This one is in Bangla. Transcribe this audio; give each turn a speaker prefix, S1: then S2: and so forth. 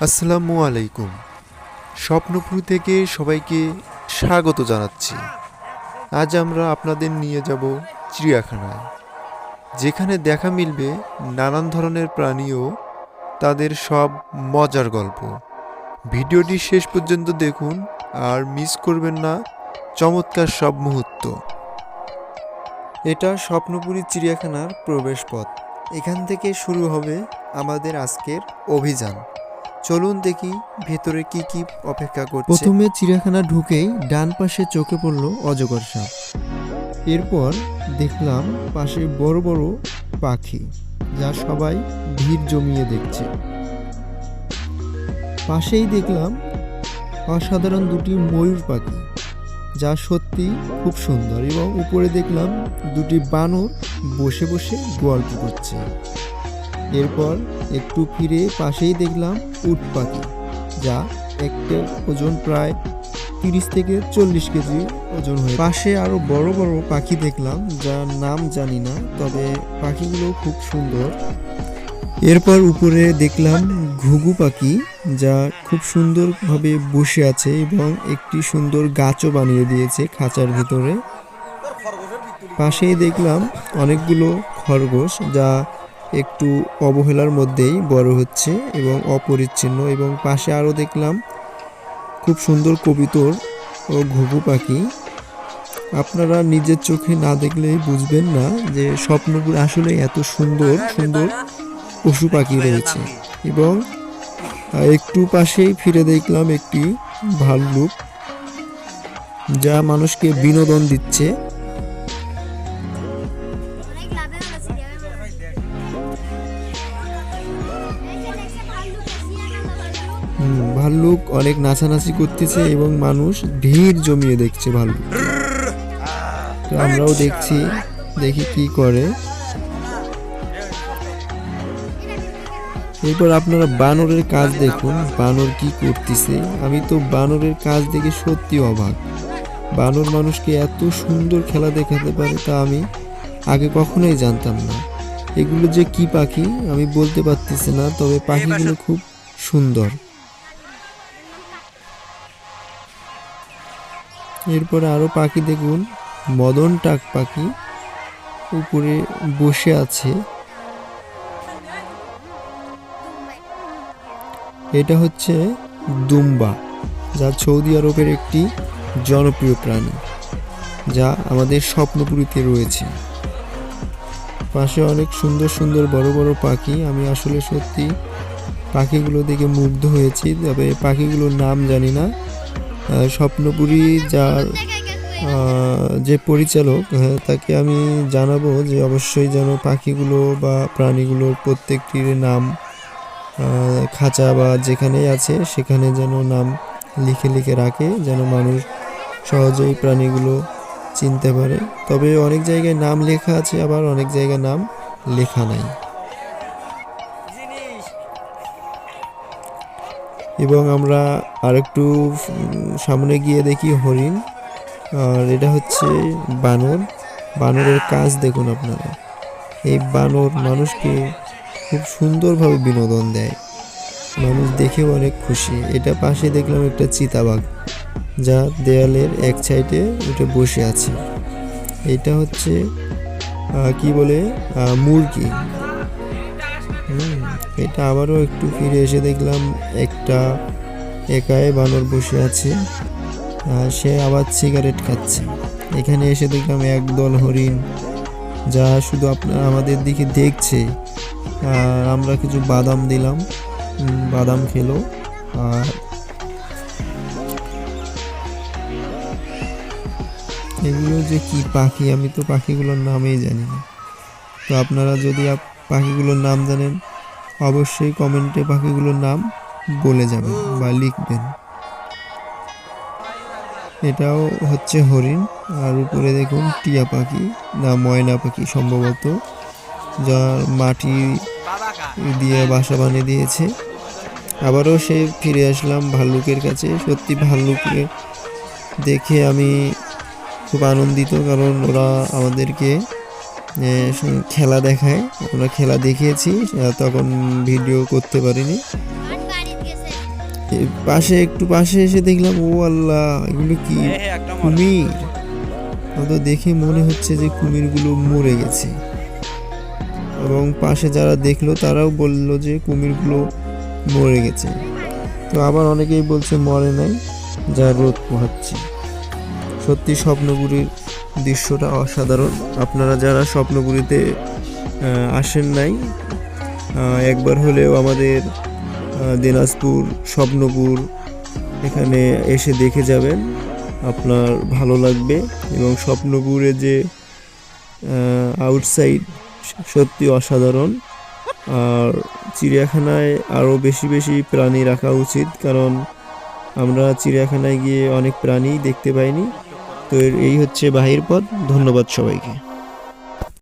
S1: আসসালামু আলাইকুম। স্বপ্নপুর থেকে সবাইকে স্বাগত জানাচ্ছি। আজ আমরা আপনাদের নিয়ে যাব চিড়িয়াখানায়, যেখানে দেখা মিলবে নানান ধরনের প্রাণী ও তাদের সব মজার গল্প। ভিডিওটি শেষ পর্যন্ত দেখুন, আর মিস করবেন না, চমৎকার সব মুহূর্ত। এটা স্বপ্নপুরী চিড়িয়াখানার প্রবেশপথ। এখান থেকে শুরু হবে আমাদের আজকের অভিযান। চলুন দেখি ভেতরে কি কি অপেক্ষা করছে।
S2: প্রথমে চিড়িয়াখানা ঢুকেই ডান পাশে চোখে পড়ল অজগর সাপ। এরপর দেখলাম পাশে বড় বড় পাখি, যা সবাই ভিড় জমিয়ে দেখছে। পাশেই দেখলাম অসাধারণ দুটি ময়ূর পাখি, যা সত্যি খুব সুন্দর এবং উপরে দেখলাম দুটি বানর বসে বসে গল্প করছে। এরপর একটু ফিরে পাশেই দেখলাম উট পাখি, যা একটা ওজন প্রায় তিরিশ থেকে চল্লিশ কেজি ওজন হয়ে পাশে আরও বড় বড় পাখি দেখলাম, যার নাম জানি না, তবে পাখিগুলো খুব সুন্দর। এরপর উপরে দেখলাম ঘুঘু পাখি, যা খুব সুন্দরভাবে বসে আছে এবং একটি সুন্দর গাছও বানিয়ে দিয়েছে খাঁচার ভিতরে। পাশেই দেখলাম অনেকগুলো খরগোশ, যা একটু অবহেলার মধ্যেই বড় হচ্ছে এবং অপরিচ্ছিন্ন এবং পাশে আরও দেখলাম খুব সুন্দর কবিতর ও ঘুঘু পাখি। আপনারা নিজের চোখে না দেখলেই বুঝবেন না যে স্বপ্নপুর আসলে এত সুন্দর সুন্দর পশু পাখি রয়েছে এবং একটু পাশেই ফিরে দেখলাম একটি ভাল্লুক যা মানুষকে বিনোদন দিচ্ছে। ভাল্লুক অনেক নাচানাচি করতেছে এবং মানুষ ভিড় জমিয়ে দেখছে ভাল্লুক। তো আমরাও দেখছি, দেখি কি করে। এরপর আপনারা বানরের কাজ দেখুন, বানর কি করতেছে। আমি তো বানরের কাজ দেখে সত্যি অবাক। বানর মানুষকে এত সুন্দর খেলা দেখাতে পারে তা আমি আগে কখনোই জানতাম না। এগুলো যে কি পাখি আমি বলতে পারতেছি না, তবে পাখিগুলো খুব সুন্দর। এরপরে আরও পাখি দেখুন। মদন টাক পাখি উপরে বসে আছে। এটা হচ্ছে দুম্বা, যা সৌদি আরবের একটি জনপ্রিয় প্রাণী, যা আমাদের স্বপ্নপুরীতে রয়েছে। পাশে অনেক সুন্দর সুন্দর বড় বড় পাখি। আমি আসলে সত্যি পাখিগুলো দেখে মুগ্ধ হয়েছি, তবে পাখিগুলোর নাম জানি না। স্বপ্নপুরী যার যে পরিচালক হ্যাঁ, তাকে আমি জানাব যে অবশ্যই যেন পাখিগুলো বা প্রাণীগুলোর প্রত্যেকটির নাম খাঁচা বা যেখানেই আছে সেখানে যেন নাম লিখে লিখে রাখে যেন মানুষ সহজেই প্রাণীগুলো চিনতে পারে। তবে অনেক জায়গায় নাম লেখা আছে আবার অনেক জায়গায় নাম লেখা নাই। এবং আমরা আরেকটু সামনে গিয়ে দেখি হরিণ। আর এটা হচ্ছে বানর। বানরের কাজ দেখুন আপনারা। এই বানর মানুষকে খুব সুন্দরভাবে বিনোদন দেয়। মানুষ দেখেও অনেক খুশি। এটা পাশে দেখলাম একটা চিতাবাঘ, যা দেয়ালের এক সাইডে উঠে বসে আছে। এটা হচ্ছে কি বলে মুরগি। এটা আবারও একটু ফিরে এসে দেখলাম একটা একাই বানর বসে আছে, আর সে আবার সিগারেট খাচ্ছে। এখানে এসে দেখলাম একদল হরিণ, যা শুধু আপনার আমাদের দিকে দেখছে। আর আমরা কিছু বাদাম দিলাম বাদাম খেলো, আর এগুলো যে কি পাখি, আমি তো পাখিগুলোর নামেই জানি না। তো আপনারা যদি পাখিগুলোর নাম জানেন অবশ্যই কমেন্টে পাখিগুলোর নাম বলে যাবেন বা লিখবেন। এটাও হচ্ছে হরিণ, আর উপরে দেখুন টিয়া পাখি না ময়না পাখি সম্ভবত, যার মাটি দিয়ে বাসা বানিয়ে দিয়েছে। আবারও সে ফিরে আসলাম ভাল্লুকের কাছে। সত্যি ভাল্লুককে দেখে আমি খুব আনন্দিত, কারণ ওরা আমাদেরকে খেলা দেখায়। আমরা খেলা দেখিয়েছি তখন ভিডিও করতে পারিনি। পাশে একটু পাশে এসে দেখলাম ও আল্লাহ এগুলো কি? কুমির। তো দেখে মনে হচ্ছে যে কুমিরগুলো মরে গেছে। এবং পাশে যারা দেখল তারাও বলল যে কুমিরগুলো মরে গেছে। তো আবার অনেকেই বলছে মরে নাই যা রোদ পোহাচ্ছে। সত্যি স্বপ্নপুরীর দৃশ্যটা অসাধারণ। আপনারা যারা স্বপ্নপুরীতে আসেন নাই একবার হলেও আমাদের দিনাজপুর, স্বপ্নপুর এখানে এসে দেখে যাবেন। আপনার ভালো লাগবে এবং স্বপ্নপুরে যে আউটসাইড সত্যি অসাধারণ। আর চিড়িয়াখানায় আরও বেশি বেশি প্রাণী রাখা উচিত, কারণ আমরা চিড়িয়াখানায় গিয়ে অনেক প্রাণী দেখতে পাইনি। তো এই হচ্ছে বাহির পথ। ধন্যবাদ সবাইকে।